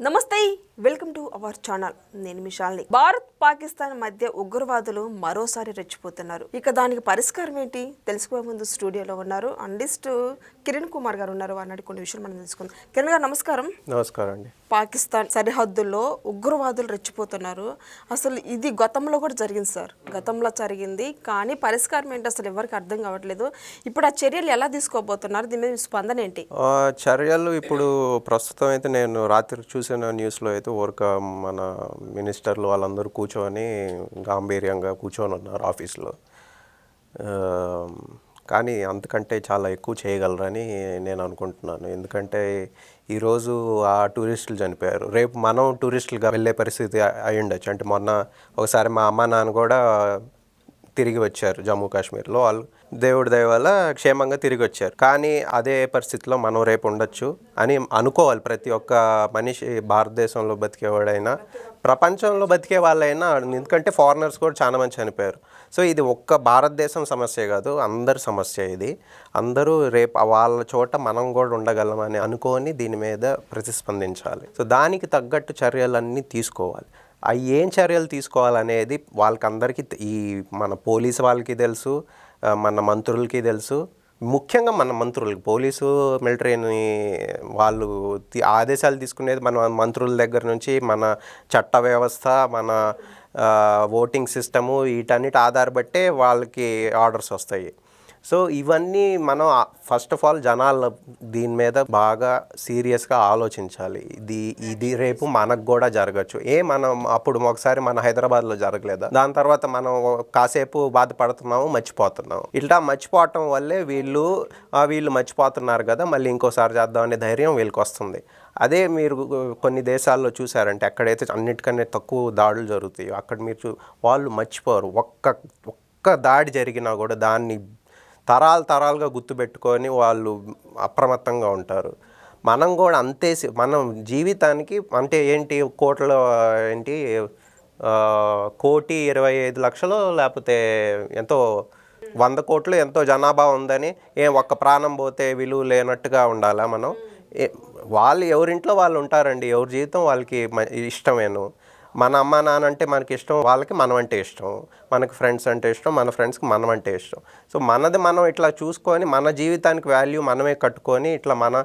నమస్తే welcome to our channel. నేను మిషాల్ని భారత్ పాకిస్తాన్ మధ్య ఉగ్రవాదులు మరోసారి రెచ్చిపోతున్నారు. ఇక దానికి పరిష్కారం ఏంటి? తెలుసుకునే ముందు స్టూడియోలో ఉన్నారు. అండిస్ట్ కిరణ్ కుమార్ గారు ఉన్నారు. అన్నట్టు కొన్ని విషయాలు మనం తెలుసుకుందాం. కిరణ్ గారు నమస్కారం. నమస్కారం అండి. పాకిస్తాన్ సరిహద్దుల్లో ఉగ్రవాదులు రెచ్చిపోతున్నారు. అసలు ఇది గతంలో కూడా జరిగింది సార్. గతంలో జరిగింది. కానీ పరిష్కారం ఏంటి అసలు ఎవరికి అర్థం కావట్లేదు. ఇప్పుడు ఆ చర్యలు ఎలా తీసుకోబోతున్నారు? దీని మీద స్పందన ఏంటి? ఆ, చర్యలు ఇప్పుడు ప్రస్తుతం అయితే నేను రాత్రి చూసిన న్యూస్లో అయితే ఊరక మన మినిస్టర్లు వాళ్ళందరూ కూర్చొని గాంభీర్యంగా కూర్చొని ఉన్నారు ఆఫీస్లో. కానీ అంతకంటే చాలా ఎక్కువ చేయగలరని నేను అనుకుంటున్నాను. ఎందుకంటే ఈరోజు ఆ టూరిస్టులు చనిపోయారు. రేపు మనం టూరిస్టులుగా వెళ్ళే పరిస్థితి అయి ఉండొచ్చు. అంటే మొన్న ఒకసారి మా అమ్మ నాన్న కూడా తిరిగి వచ్చారు జమ్మూ కాశ్మీర్లో. వాళ్ళు దేవుడి దయ వల్ల క్షేమంగా తిరిగి వచ్చారు. కానీ అదే పరిస్థితిలో మనం రేపు ఉండొచ్చు అని అనుకోవాలి. ప్రతి ఒక్క మనిషి భారతదేశంలో బతికేవాడైనా ప్రపంచంలో బతికే వాళ్ళైనా ఎందుకంటే ఫారినర్స్ కూడా చాలా మంది చనిపోయారు. సో ఇది ఒక్క భారతదేశం సమస్య కాదు అందరి సమస్య ఇది. అందరూ రేపు వాళ్ళ చోట మనం కూడా ఉండగలమని అనుకొని దీని మీద ప్రతిస్పందించాలి. సో దానికి తగ్గట్టు చర్యలన్నీ తీసుకోవాలి. అవి ఏం చర్యలు తీసుకోవాలనేది వాళ్ళకందరికీ ఈ మన పోలీసు వాళ్ళకి తెలుసు మన మంత్రులకి తెలుసు. ముఖ్యంగా మన మంత్రులకి పోలీసు మిలిటరీని వాళ్ళు ఆదేశాలు తీసుకునేది మన మంత్రుల దగ్గర నుంచి మన చట్ట వ్యవస్థ మన ఓటింగ్ సిస్టము వీటన్నిటి ఆధారపట్టే వాళ్ళకి ఆర్డర్స్ వస్తాయి. సో ఇవన్నీ మనం ఫస్ట్ ఆఫ్ ఆల్ జనాలు దీని మీద బాగా సీరియస్గా ఆలోచించాలి. ఇది ఇది రేపు మనకు కూడా జరగచ్చు. ఏ మనం అప్పుడు ఒకసారి మన హైదరాబాద్లో జరగలేదా? దాని తర్వాత మనం కాసేపు బాధపడుతున్నాము మర్చిపోతున్నాము. ఇట్లా మర్చిపోవటం వల్లే వీళ్ళు "ఆ, వీళ్ళు మర్చిపోతున్నారు కదా మళ్ళీ ఇంకోసారి చేద్దాం అనే ధైర్యం వీళ్ళకి వస్తుంది. అదే మీరు కొన్ని దేశాల్లో చూసారంటే ఎక్కడైతే అన్నిటికన్నా తక్కువ దాడులు జరుగుతాయో అక్కడ మీరు చూ వాళ్ళు మర్చిపోరు. ఒక్క ఒక్క దాడి జరిగినా కూడా దాన్ని తరాలు తరాలుగా గుర్తుపెట్టుకొని వాళ్ళు అప్రమత్తంగా ఉంటారు. మనం కూడా అంతే మనం జీవితానికి అంటే ఏంటి కోట్ల ఏంటి కోటి ఇరవై ఐదు లక్షలు లేకపోతే ఎంతో వంద కోట్లు ఎంతో జనాభా ఉందని ఏం ఒక్క ప్రాణం పోతే విలువ లేనట్టుగా ఉండాలా మనం? వాళ్ళు ఎవరింట్లో వాళ్ళు ఉంటారండి ఎవరి జీవితం వాళ్ళకి ఇష్టమేను. మన అమ్మ నాన్న అంటే మనకి ఇష్టం వాళ్ళకి మనం అంటే ఇష్టం మనకి ఫ్రెండ్స్ అంటే ఇష్టం మన ఫ్రెండ్స్కి మనం అంటే ఇష్టం. సో మనది మనం ఇట్లా చూసుకొని మన జీవితానికి వాల్యూ మనమే కట్టుకొని ఇట్లా మన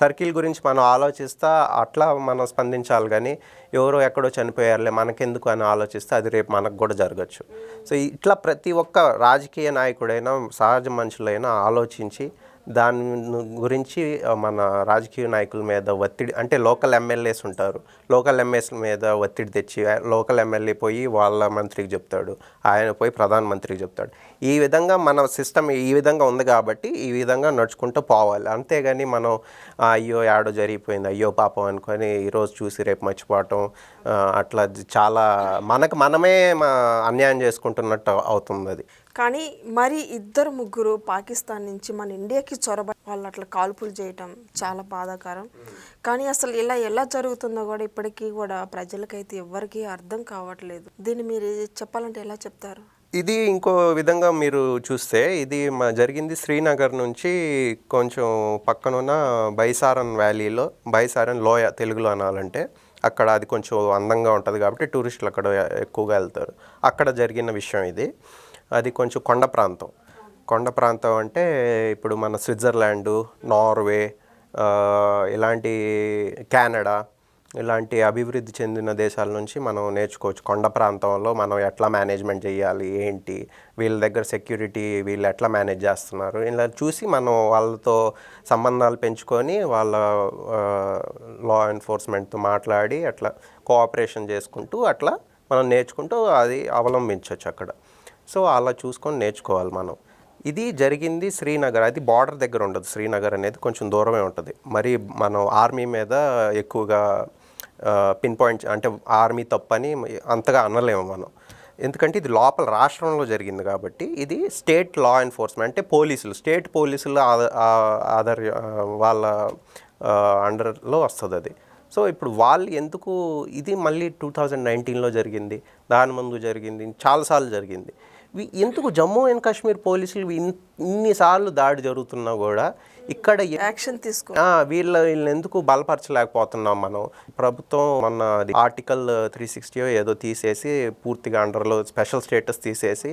సర్కిల్ గురించి మనం ఆలోచిస్తా అట్లా మనం స్పందించాలి కానీ ఎవరో ఎక్కడో చనిపోయారులే మనకెందుకు అని ఆలోచిస్తే అది రేపు మనకు కూడా జరగచ్చు. సో ఇట్లా ప్రతి ఒక్క రాజకీయ నాయకుడైనా సహజ మనుషులైనా ఆలోచించి దాని గురించి మన రాజకీయ నాయకుల మీద ఒత్తిడి అంటే లోకల్ ఎమ్మెల్యేస్ ఉంటారు. లోకల్ ఎమ్మెల్యేస్ మీద ఒత్తిడి తెచ్చి లోకల్ ఎమ్మెల్యే పోయి వాళ్ళ మంత్రికి చెప్తాడు. ఆయన పోయి ప్రధానమంత్రికి చెప్తాడు. ఈ విధంగా మన సిస్టమ్ ఈ విధంగా ఉంది కాబట్టి ఈ విధంగా నడుచుకుంటూ పోవాలి. అంతేగాని మనం అయ్యో యాడో జరిగిపోయింది అయ్యో పాపం అనుకొని ఈరోజు చూసి రేపు మర్చిపోవటం అట్లా చాలా మనకు మనమే మా అన్యాయం చేసుకుంటున్నట్టు అవుతుంది అది. కానీ మరి ఇద్దరు ముగ్గురు పాకిస్తాన్ నుంచి మన ఇండియాకి చొరబ వాళ్ళు అట్లా కాల్పులు చేయటం చాలా బాధాకరం. కానీ అసలు ఇలా ఎలా జరుగుతుందో కూడా ఇప్పటికీ కూడా ప్రజలకైతే ఎవరికీ అర్థం కావట్లేదు. దీన్ని మీరు చెప్పాలంటే ఎలా చెప్తారు? ఇది ఇంకో విధంగా మీరు చూస్తే ఇది మా జరిగింది శ్రీనగర్ నుంచి కొంచెం పక్కనున్న బైసారన్ వ్యాలీలో బైసారన్ లోయ తెలుగులో అనాలంటే. అక్కడ అది కొంచెం అందంగా ఉంటుంది కాబట్టి టూరిస్టులు అక్కడ ఎక్కువగా వెళ్తారు. అక్కడ జరిగిన విషయం ఇది. అది కొంచెం కొండ ప్రాంతం. కొండ ప్రాంతం అంటే ఇప్పుడు మన స్విట్జర్లాండు నార్వే ఇలాంటి కెనడా ఇలాంటి అభివృద్ధి చెందిన దేశాల నుంచి మనం నేర్చుకోవచ్చు. కొండ ప్రాంతంలో మనం ఎట్లా మేనేజ్మెంట్ చేయాలి? ఏంటి? వీళ్ళ దగ్గర సెక్యూరిటీ వీళ్ళు ఎట్లా మేనేజ్ చేస్తున్నారు? ఇలా చూసి మనం వాళ్ళతో సంబంధాలు పెంచుకొని వాళ్ళ లా ఎన్ఫోర్స్మెంట్తో మాట్లాడి అట్లా కోఆపరేషన్ చేసుకుంటూ అట్లా మనం నేర్చుకుంటూ అది అవలంబించవచ్చు అక్కడ. సో అలా చూసుకొని నేర్చుకోవాలి మనం. ఇది జరిగింది శ్రీనగర్. అది బార్డర్ దగ్గర ఉండదు. శ్రీనగర్ అనేది కొంచెం దూరమే ఉంటుంది. మరి మనం ఆర్మీ మీద ఎక్కువగా పిన్ పాయింట్ అంటే ఆర్మీ తప్పని అంతగా అనలేము మనం. ఎందుకంటే ఇది లోపల రాష్ట్రంలో జరిగింది కాబట్టి ఇది స్టేట్ లా ఎన్ఫోర్స్మెంట్ అంటే పోలీసులు స్టేట్ పోలీసులు ఆధార్ వాళ్ళ అండర్లో వస్తుంది అది. సో ఇప్పుడు వాళ్ళు ఎందుకు ఇది మళ్ళీ టూ థౌజండ్ నైన్టీన్లో జరిగింది దాని ముందు జరిగింది చాలాసార్లు జరిగింది. ఎందుకు జమ్మూ అండ్ కాశ్మీర్ పోలీసులు ఇన్- ఇన్నిసార్లు దాడి జరుగుతున్నా కూడా ఇక్కడ యాక్షన్ తీసుకో వీళ్ళ వీళ్ళని ఎందుకు బలపరచలేకపోతున్నాం మనం? ప్రభుత్వం మన ఆర్టికల్ త్రీ సిక్స్టీ ఏదో తీసేసి పూర్తిగా అండర్లో స్పెషల్ స్టేటస్ తీసేసి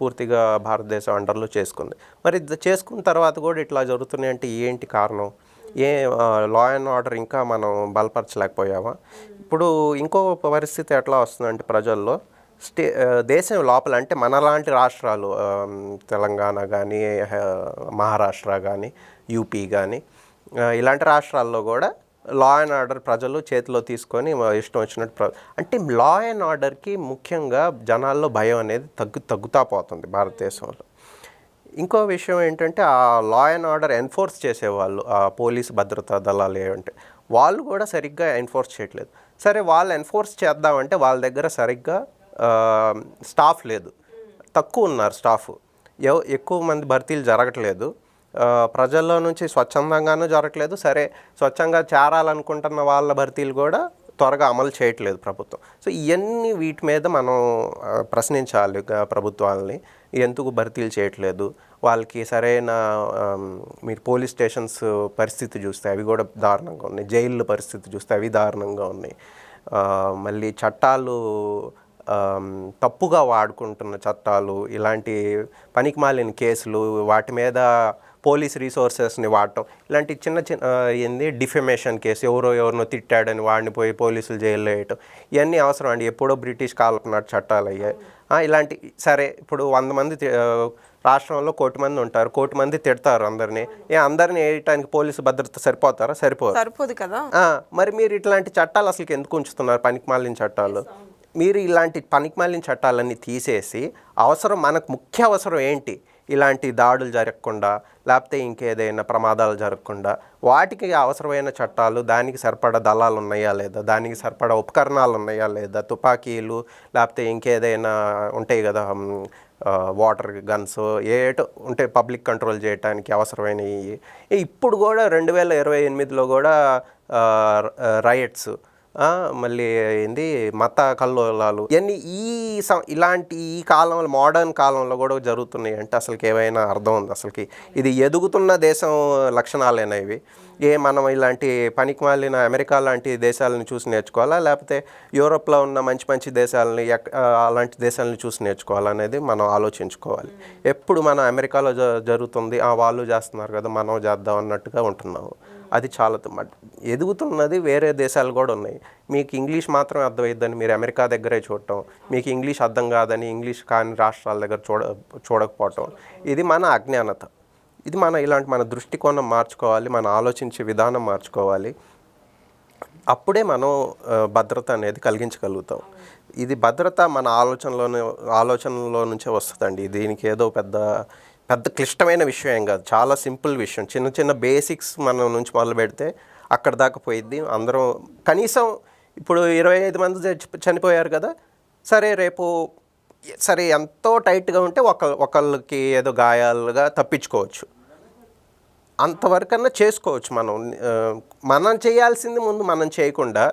పూర్తిగా భారతదేశం అండర్లో చేసుకుంది. మరి చేసుకున్న తర్వాత కూడా ఇట్లా జరుగుతున్నాయి అంటే ఏంటి కారణం? ఏ లా అండ్ ఆర్డర్ ఇంకా మనం బలపరచలేకపోయామా? ఇప్పుడు ఇంకో పరిస్థితి ఎట్లా వస్తుందంటే ప్రజల్లో స్టే దేశం లోపల అంటే మనలాంటి రాష్ట్రాలు తెలంగాణ కానీ మహారాష్ట్ర కానీ యూపీ కానీ ఇలాంటి రాష్ట్రాల్లో కూడా లా అండ్ ఆర్డర్ ప్రజలు చేతిలో తీసుకొని మా ఇష్టం వచ్చినట్టు ప్ర అంటే లా అండ్ ఆర్డర్కి ముఖ్యంగా జనాల్లో భయం అనేది తగ్గు తగ్గుతా పోతుంది భారతదేశంలో. ఇంకో విషయం ఏంటంటే ఆ లా అండ్ ఆర్డర్ ఎన్ఫోర్స్ చేసేవాళ్ళు ఆ పోలీస్ భద్రతా దళాలు ఏమంటే వాళ్ళు కూడా సరిగ్గా ఎన్ఫోర్స్ చేయట్లేదు. సరే వాళ్ళు ఎన్ఫోర్స్ చేద్దామంటే వాళ్ళ దగ్గర సరిగ్గా స్టాఫ్ లేదు. తక్కువ ఉన్నారు స్టాఫ్. ఎక్కువ మంది భర్తీలు జరగట్లేదు. ప్రజల్లో నుంచి స్వచ్ఛందంగానూ జరగట్లేదు. సరే స్వచ్ఛంగా చేరాలనుకుంటున్న వాళ్ళ భర్తీలు కూడా త్వరగా అమలు చేయట్లేదు ప్రభుత్వం. సో ఇవన్నీ వీటి మీద మనం ప్రశ్నించాలి ప్రభుత్వాలని. ఎందుకు భర్తీలు చేయట్లేదు? వాళ్ళకి సరైన మీరు పోలీస్ స్టేషన్స్ పరిస్థితి చూస్తే అవి కూడా దారుణంగా ఉన్నాయి. జైళ్ళ పరిస్థితి చూస్తే అవి దారుణంగా ఉన్నాయి. మళ్ళీ చట్టాలు తప్పుగా వాడుకుంటున్న చట్టాలు ఇలాంటి పనికిమాలిన కేసులు వాటి మీద పోలీస్ రిసోర్సెస్ని వాడటం ఇలాంటి చిన్న చిన్న ఏంది డిఫెమేషన్ కేసు ఎవరో ఎవరినో తిట్టాడని వాడిని పోయి పోలీసులు జైల్లో వేయటం ఇవన్నీ అవసరం అండి. ఎప్పుడో బ్రిటిష్ కాలపు నాటి చట్టాలు అయ్యాయి ఇలాంటి సరే ఇప్పుడు వంద మంది రాష్ట్రంలో కోటి మంది ఉంటారు కోటి మంది తిడతారు అందరినీ. ఏ అందరిని వేయటానికి పోలీసు భద్రత సరిపోతారా? సరిపోరు సరిపోదు కదా. మరి మీరు ఇట్లాంటి చట్టాలు అసలు ఎందుకు ఉంచుతున్నారు? పనికిమాలిన చట్టాలు. మీరు ఇలాంటి పనికిమాలిన చట్టాలన్నీ తీసేసి అవసరం మనకు ముఖ్య అవసరం ఏంటి? ఇలాంటి దాడులు జరగకుండా లేకపోతే ఇంకేదైనా ప్రమాదాలు జరగకుండా వాటికి అవసరమైన చట్టాలు దానికి సరిపడా దళాలు ఉన్నాయా లేదా? దానికి సరిపడా ఉపకరణాలు ఉన్నాయా లేదా? తుపాకీలు లేకపోతే ఇంకేదైనా ఉంటాయి కదా వాటర్ గన్స్ ఏటో ఉంటే పబ్లిక్ కంట్రోల్ చేయడానికి అవసరమైనవి. ఇప్పుడు కూడా రెండు వేల ఇరవై ఎనిమిదిలో కూడా రైట్స్ మళ్ళీ ఏంది మత కల్లోలాలు. ఇవన్నీ ఈ ఇలాంటి ఈ కాలంలో మోడర్న్ కాలంలో కూడా జరుగుతున్నాయి అంటే అసలుకి ఏమైనా అర్థం ఉంది అసలుకి? ఇది ఎదుగుతున్న దేశం లక్షణాలైనా ఇవి? ఏ మనం ఇలాంటి పనికి మాలిన అమెరికా లాంటి దేశాలను చూసి నేర్చుకోవాలా? లేకపోతే యూరోప్లో ఉన్న మంచి మంచి దేశాలని ఎక్- అలాంటి దేశాలను చూసి నేర్చుకోవాలనేది మనం ఆలోచించుకోవాలి. ఎప్పుడు మనం అమెరికాలో జ జరుగుతుంది ఆ వాళ్ళు చేస్తున్నారు కదా మనం చేద్దాం అన్నట్టుగా ఉంటున్నాము. అది చాలా ఎదుగుతున్నది వేరే దేశాలు కూడా ఉన్నాయి. మీకు ఇంగ్లీష్ మాత్రం అర్థమైద్దని మీరు అమెరికా దగ్గరే చూడటం మీకు ఇంగ్లీష్ అర్థం కాదని ఇంగ్లీష్ కాని రాష్ట్రాల దగ్గర చూడ చూడకపోవటం ఇది మన అజ్ఞానత. ఇది మన ఇలాంటి మన దృష్టికోణం మార్చుకోవాలి మన ఆలోచించే విధానం మార్చుకోవాలి. అప్పుడే మనం భద్రత అనేది కలిగించగలుగుతాం. ఇది భద్రత మన ఆలోచనలోనే ఆలోచనలో నుంచే వస్తుందండి. దీనికి ఏదో పెద్ద పెద్ద క్లిష్టమైన విషయం ఏం కాదు. చాలా సింపుల్ విషయం. చిన్న చిన్న బేసిక్స్ మనం నుంచి మొదలు పెడితే అక్కడ దాకా పోయిద్ది అందరం. కనీసం ఇప్పుడు ఇరవై ఐదు మంది చచ్చి- చనిపోయారు కదా సరే రేపు సరే ఎంతో టైట్గా ఉంటే ఒక ఒకళ్ళకి ఏదో గాయాలుగా తప్పించుకోవచ్చు. అంతవరకన్నా చేసుకోవచ్చు మనం. మనం చేయాల్సింది ముందు మనం చేయకుండా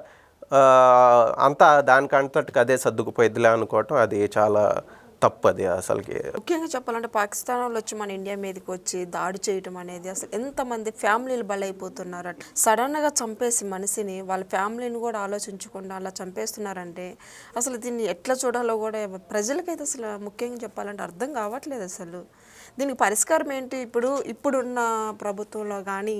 అంతా దానికంతటికి అదే సర్దుకుపోయిద్దిలే అనుకోవటం అది చాలా తప్పు అది అసలుకి. ముఖ్యంగా చెప్పాలంటే పాకిస్తాన్ వాళ్ళు వచ్చి మన ఇండియా మీదకి వచ్చి దాడి చేయటం అనేది అసలు ఎంతమంది ఫ్యామిలీలు బలైపోతున్నారు. అట్ సడన్గా చంపేసి మనిషిని వాళ్ళ ఫ్యామిలీని కూడా ఆలోచించకుండా అలా చంపేస్తున్నారంటే అసలు దీన్ని ఎట్లా చూడాలో కూడా ప్రజలకైతే అసలు ముఖ్యంగా చెప్పాలంటే అర్థం కావట్లేదు అసలు. దీనికి పరిష్కారం ఏంటి? ఇప్పుడు ఇప్పుడున్న ప్రభుత్వంలో కానీ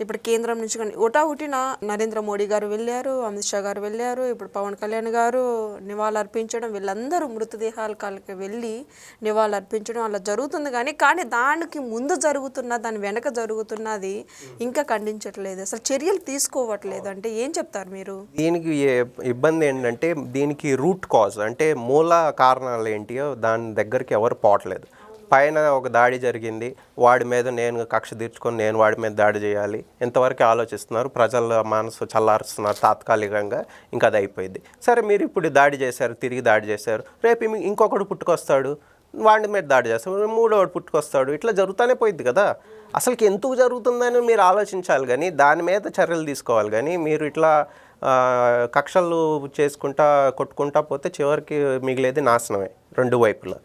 ఇప్పుడు కేంద్రం నుంచి కానీ ఒకటా ఒకటిన నరేంద్ర మోడీ గారు వెళ్ళారు అమిత్ షా గారు వెళ్ళారు ఇప్పుడు పవన్ కళ్యాణ్ గారు నివాళులర్పించడం వీళ్ళందరూ మృతదేహాల కాళ్ళకి వెళ్ళి నివాళులర్పించడం అలా జరుగుతుంది కానీ కానీ దానికి ముందు జరుగుతున్న దాని వెనక జరుగుతున్నది ఇంకా ఖండించట్లేదు. అసలు చర్యలు తీసుకోవట్లేదు. అంటే ఏం చెప్తారు మీరు? దీనికి ఏ- ఇబ్బంది ఏంటంటే దీనికి రూట్ కాజ్ అంటే మూల కారణాలు ఏంటియో దాని దగ్గరికి ఎవరు పోవట్లేదు. పైన ఒక దాడి జరిగింది. వాడి మీద నేను కక్ష తీర్చుకొని నేను వాడి మీద దాడి చేయాలి. ఇంతవరకు ఆలోచిస్తున్నారు. ప్రజల మనసు చల్లారుస్తున్నారు తాత్కాలికంగా. ఇంకా అది అయిపోయింది. సరే మీరు ఇప్పుడు దాడి చేశారు తిరిగి దాడి చేశారు. రేపు ఇంకొకడు పుట్టుకొస్తాడు. వాడి మీద దాడి చేస్తాడు మూడోడు పుట్టుకొస్తాడు. ఇట్లా జరుగుతూనే పోయింది కదా. అసలుకి ఎందుకు జరుగుతుందని మీరు ఆలోచించాలి కానీ దాని మీద చర్యలు తీసుకోవాలి కానీ మీరు ఇట్లా కక్షలు చేసుకుంటా కొట్టుకుంటా పోతే చివరికి మిగిలేది నాశనమే రెండు వైపులా.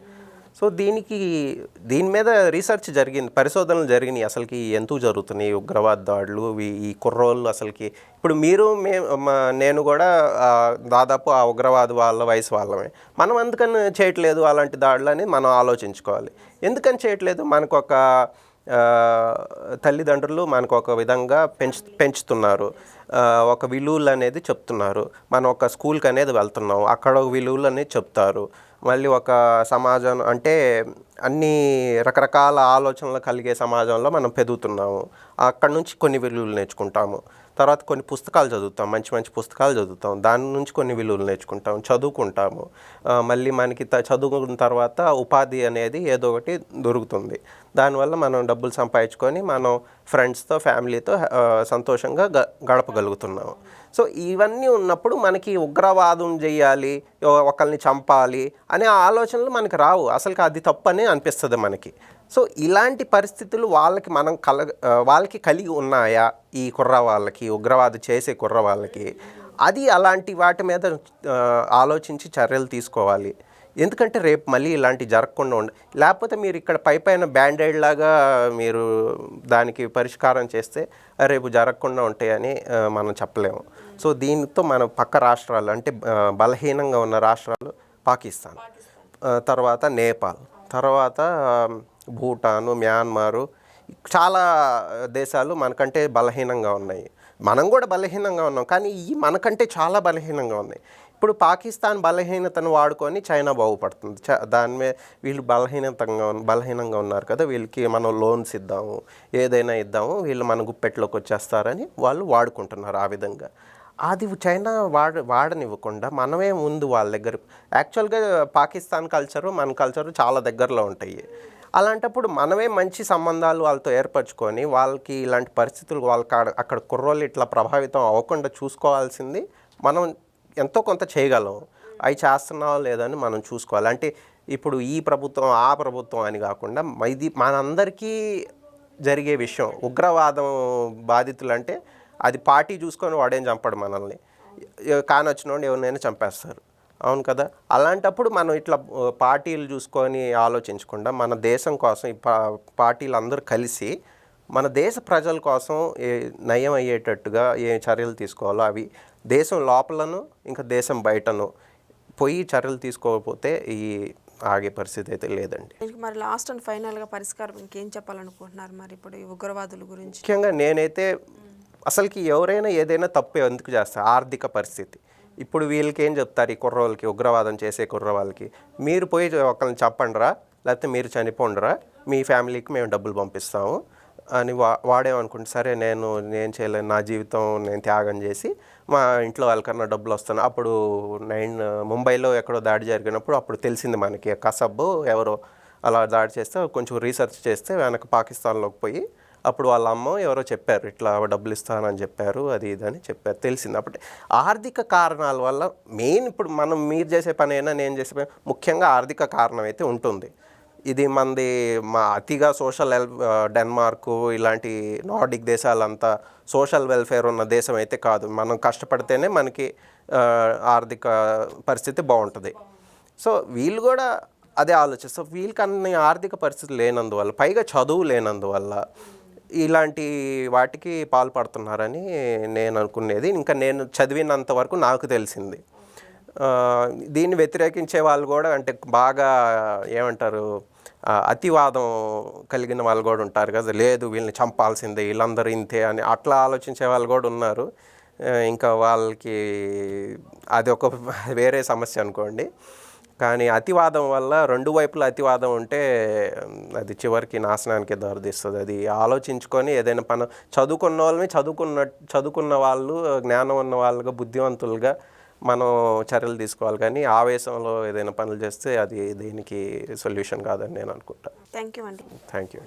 సో దీనికి దీని మీద రీసెర్చ్ జరిగింది పరిశోధనలు జరిగినాయి అసలుకి ఎందుకు జరుగుతున్నాయి ఉగ్రవాద దాడులు ఈ- ఈ కుర్రోళ్ళు అసలుకి. ఇప్పుడు మీరు మే మా- నేను కూడా దాదాపు ఆ ఉగ్రవాద వాళ్ళ వయసు వాళ్ళమే. మనం ఎందుకని చేయట్లేదు అలాంటి దాడులు అని మనం ఆలోచించుకోవాలి. ఎందుకని చేయట్లేదు? మనకు ఒక తల్లిదండ్రులు మనకు ఒక విధంగా పెంచు పెంచుతున్నారు. ఒక విలువలు అనేది చెప్తున్నారు. మనం ఒక స్కూల్కి అనేది వెళ్తున్నాం. అక్కడ ఒక విలువలు అనేది చెప్తారు. మళ్ళీ ఒక సమాజం అంటే అన్ని రకరకాల ఆలోచనలు కలిగే సమాజంలో మనం పెరుగుతున్నాము అక్కడ నుంచి కొన్ని విలువలు నేర్చుకుంటాము. తర్వాత కొన్ని పుస్తకాలు చదువుతాం. మంచి మంచి పుస్తకాలు చదువుతాం. దాని నుంచి కొన్ని విలువలు నేర్చుకుంటాం. చదువుకుంటాము. మళ్ళీ మనకి త- చదువుకున్న తర్వాత ఉపాధి అనేది ఏదో ఒకటి దొరుకుతుంది. దానివల్ల మనం డబ్బులు సంపాదించుకొని మనం ఫ్రెండ్స్తో ఫ్యామిలీతో సంతోషంగా గ గడపగలుగుతున్నాము. సో ఇవన్నీ ఉన్నప్పుడు మనకి ఉగ్రవాదం చేయాలి ఒకరిని చంపాలి అనే ఆలోచనలు మనకి రావు. అసలుకి అది తప్పని అనిపిస్తుంది మనకి. సో ఇలాంటి పరిస్థితులు వాళ్ళకి మనం కల వాళ్ళకి కలిగి ఉన్నాయా ఈ కుర్ర వాళ్ళకి ఉగ్రవాద చేసే కుర్ర వాళ్ళకి అది అలాంటి వాటి మీద ఆలోచించి చర్యలు తీసుకోవాలి. ఎందుకంటే రేపు మళ్ళీ ఇలాంటి జరగకుండా ఉండ లేకపోతే మీరు ఇక్కడ పై పైన బ్యాండేడ్ లాగా మీరు దానికి పరిష్కారం చేస్తే రేపు జరగకుండా ఉంటాయని మనం చెప్పలేము. సో దీంతో మన పక్క రాష్ట్రాలు అంటే బలహీనంగా ఉన్న రాష్ట్రాలు పాకిస్తాన్ తర్వాత నేపాల్ తర్వాత భూటాను మ్యాన్మారు చాలా దేశాలు మనకంటే బలహీనంగా ఉన్నాయి. మనం కూడా బలహీనంగా ఉన్నాం కానీ ఈ మనకంటే చాలా బలహీనంగా ఉన్నాయి. ఇప్పుడు పాకిస్తాన్ బలహీనతను వాడుకొని చైనా బాగుపడుతుంది. చ- దాని మీద వీళ్ళు బలహీనతంగా బలహీనంగా ఉన్నారు కదా వీళ్ళకి మనం లోన్స్ ఇద్దాము ఏదైనా ఇద్దాము వీళ్ళు మన గుప్పెట్లోకి వచ్చేస్తారని వాళ్ళు వాడుకుంటున్నారు ఆ విధంగా. అది చైనా వాడ వాడనివ్వకుండా మనమే ముందు వాళ్ళ దగ్గర యాక్చువల్గా పాకిస్తాన్ కల్చరు మన కల్చరు చాలా దగ్గరలో ఉంటాయి. అలాంటప్పుడు మనమే మంచి సంబంధాలు వాళ్ళతో ఏర్పరచుకొని వాళ్ళకి ఇలాంటి పరిస్థితులు వాళ్ళకి అక్కడ కుర్రోళ్ళు ఇట్లా ప్రభావితం అవ్వకుండా చూసుకోవాల్సింది మనం ఎంతో కొంత చేయగలం. అవి చేస్తున్నావా లేదని మనం చూసుకోవాలి. అంటే ఇప్పుడు ఈ ప్రభుత్వం ఆ ప్రభుత్వం అని కాకుండా ఇది మనందరికీ జరిగే విషయం. ఉగ్రవాదం బాధితులు అంటే అది పార్టీ చూసుకొని వాడేం చంపడు మనల్ని. కానొచ్చినోడు ఎవరినైనా చంపేస్తారు. అవును కదా? అలాంటప్పుడు మనం ఇట్లా పార్టీలు చూసుకొని ఆలోచించకుండా మన దేశం కోసం ఈ పార్టీలు అందరూ కలిసి మన దేశ ప్రజల కోసం ఏ నయం అయ్యేటట్టుగా ఏ చర్యలు తీసుకోవాలో అవి దేశం లోపలను ఇంకా దేశం బయటను పోయి చర్యలు తీసుకోకపోతే ఈ ఆగే పరిస్థితి అయితే లేదండి. మరి లాస్ట్ అండ్ ఫైనల్గా పరిష్కారం ఇంకేం చెప్పాలనుకుంటున్నారు మరి ఇప్పుడు ఈ ఉగ్రవాదుల గురించి? ముఖ్యంగా నేనైతే అసలుకి ఎవరైనా ఏదైనా తప్పు ఎందుకు చేస్తారు? ఆర్థిక పరిస్థితి. ఇప్పుడు వీళ్ళకి ఏం చెప్తారు? ఈ కుర్రోళ్ళకి ఉగ్రవాదం చేసే కుర్రవాళ్ళకి. మీరు పోయి ఒకరిని చెప్పండిరా లేకపోతే మీరు చనిపోండిరా? మీ ఫ్యామిలీకి మేము డబ్బులు పంపిస్తాము. అని వా వాడేమనుకుంటే సరే నేను నేను చేయలేను నా జీవితం నేను త్యాగం చేసి మా ఇంట్లో వాళ్ళకన్నా డబ్బులు వస్తాను. అప్పుడు నైన్ ముంబైలో ఎక్కడో దాడి జరిగినప్పుడు అప్పుడు తెలిసింది మనకి కసబ్బు ఎవరో అలా దాడి చేస్తే కొంచెం రీసెర్చ్ చేస్తే వెనక పాకిస్తాన్లోకి పోయి అప్పుడు వాళ్ళ అమ్మ ఎవరో చెప్పారు ఇట్లా డబ్బులు ఇస్తానని చెప్పారు అది ఇది అని చెప్పారు తెలిసింది. అప్పుడు ఆర్థిక కారణాల వల్ల మెయిన్ ఇప్పుడు మనం మీరు చేసే పని అయినా నేను చేసే పని ముఖ్యంగా ఆర్థిక కారణం అయితే ఉంటుంది. ఇది మనది మా అతిగా సోషల్ వెల్ డెన్మార్క్ ఇలాంటి నార్డిక్ దేశాలంతా సోషల్ వెల్ఫేర్ ఉన్న దేశం అయితే కాదు. మనం కష్టపడితేనే మనకి ఆర్థిక పరిస్థితి బాగుంటుంది. సో వీళ్ళు కూడా అదే ఆలోచిస్తారు. వీళ్ళకి అన్ని ఆర్థిక పరిస్థితి లేనందువల్ల పైగా చదువు లేనందువల్ల ఇలాంటి వాటికి పాల్పడుతున్నారని నేను అనుకునేది. ఇంకా నేను చదివినంత వరకు నాకు తెలిసింది. దీన్ని వ్యతిరేకించే వాళ్ళు కూడా అంటే బాగా ఏమంటారు అతివాదం కలిగిన వాళ్ళు కూడా ఉంటారు కదా. లేదు వీళ్ళని చంపాల్సిందే వీళ్ళందరూ ఇంతే అని అట్లా ఆలోచించే వాళ్ళు కూడా ఉన్నారు. ఇంకా వాళ్ళకి అది ఒక వేరే సమస్య అనుకోండి. కానీ అతివాదం వల్ల రెండు వైపుల అతివాదం ఉంటే అది చివరికి నాశనానికి దారితీస్తుంది. అది ఆలోచించుకొని ఏదైనా పని చదువుకున్న వాళ్ళని చదువుకున్న చదువుకున్న వాళ్ళు జ్ఞానం ఉన్న వాళ్ళుగా బుద్ధివంతులుగా మనం చర్యలు తీసుకోవాలి. కానీ ఆవేశంలో ఏదైనా పనులు చేస్తే అది దీనికి సొల్యూషన్ కాదని నేను అనుకుంటా. థ్యాంక్ యూ అండి. Thank you